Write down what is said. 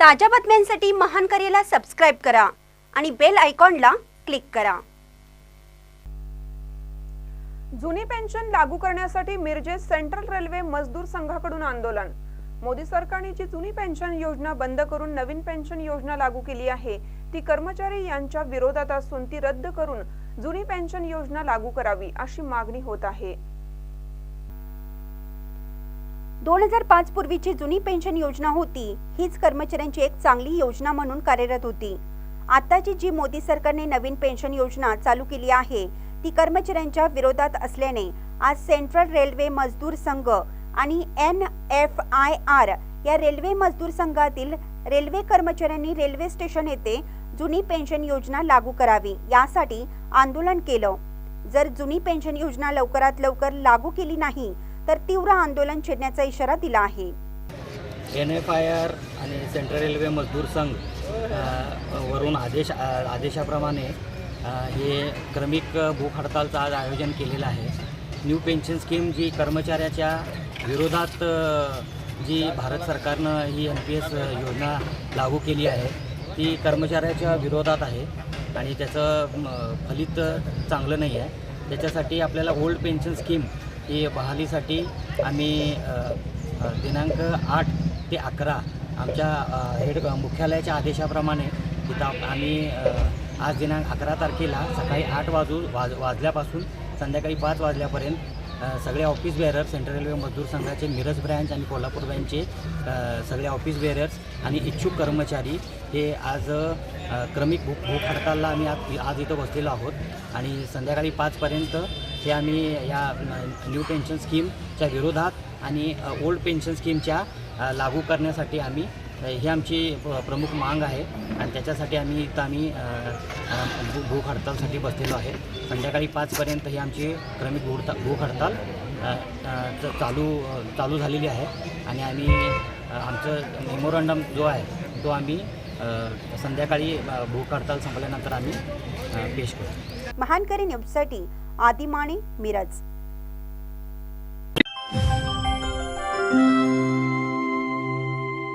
ताज्या बातम्यांसाठी महान करेला सबस्क्राईब करा आणि बेल आयकॉनला क्लिक करा. जुनी पेन्शन लागू करण्यासाठी मिरजे सेंट्रल रेल्वे मजदूर संघाकडून आंदोलन. मोदी सरकारने जी जुनी पेन्शन योजना बंद करून नवीन पेन्शन योजना लागू केली आहे ती कर्मचारी यांच्या विरोधात असून ती रद्द करून जुनी पेन्शन योजना लागू करावी अशी मागणी होत आहे. दोन हजार पाच पूर्वीची जुनी पेन्शन योजना होती. हीच कर्मचाऱ्यांची एक चांगली योजना म्हणून कार्यरत होती. आताची जी मोदी सरकारने नवीन पेन्शन योजना चालू केली आहे ती कर्मचाऱ्यांच्या विरोधात असल्याने आज सेंट्रल रेल्वे मजदूर संघ आणि एन एफ आय आर या रेल्वे मजदूर संघातील रेल्वे कर्मचाऱ्यांनी रेल्वे स्टेशन येथे जुनी पेन्शन योजना लागू करावी यासाठी आंदोलन केलं. जर जुनी पेन्शन योजना लवकरात लवकर लागू केली नाही तर तीव्र आंदोलन छेडण्याचा इशारा दिला आहे. एन एफ आय आर आणि सेंट्रल रेल्वे मजदूर संघ वरून आदेश आदेशाप्रमाणे हे क्रमिक भूक हडतालचं आज आयोजन केलेलं आहे. न्यू पेन्शन स्कीम जी कर्मचाऱ्याच्या विरोधात जी भारत सरकारनं ही एन पी एस योजना लागू केली आहे ती कर्मचाऱ्याच्या विरोधात आहे आणि त्याचं फलित चांगलं नाही आहे. त्याच्यासाठी आपल्याला ओल्ड पेन्शन स्कीम ही बहालीसाठी आम्ही दिनांक आठ ते अकरा आमच्या हेड मुख्यालयाच्या आदेशाप्रमाणे तिथं आम्ही आज दिनांक अकरा तारखेला सकाळी आठ वाजू वाज वाजल्यापासून संध्याकाळी पाच वाजल्यापर्यंत सगळे ऑफिस बेअरर सेंट्रल रेल्वे मजदूर संघाचे मिरज ब्रँच आणि कोल्हापूर ब्रँचचे सगळे ऑफिस बेअरर्स आणि इच्छुक कर्मचारी हे आज क्रमिक भूक भूक हडतालला आम्ही आज आज इथं बसलेलो आहोत. आणि संध्याकाळी पाचपर्यंत हे आम्ही या न्यू पेन्शन स्कीमच्या विरोधात आणि ओल्ड पेन्शन स्कीमच्या लागू करण्यासाठी आम्ही ही आमची प्रमुख मांग आहे. आणि त्याच्यासाठी आम्ही इथं आम्ही भूक हडतालसाठी बसलेलो आहे. संध्याकाळी पाचपर्यंत ही आमची क्रमिक भूडता भूक हडताल चालू चालू झालेली आहे. आणि आम्ही आमचं मेमोरंडम जो आहे तो आम्ही संध्याकाळी भूक हडताल संपल्यानंतर आम्ही पेश करू महानकरी न्यूजसाठी आदिमाणे मिरज.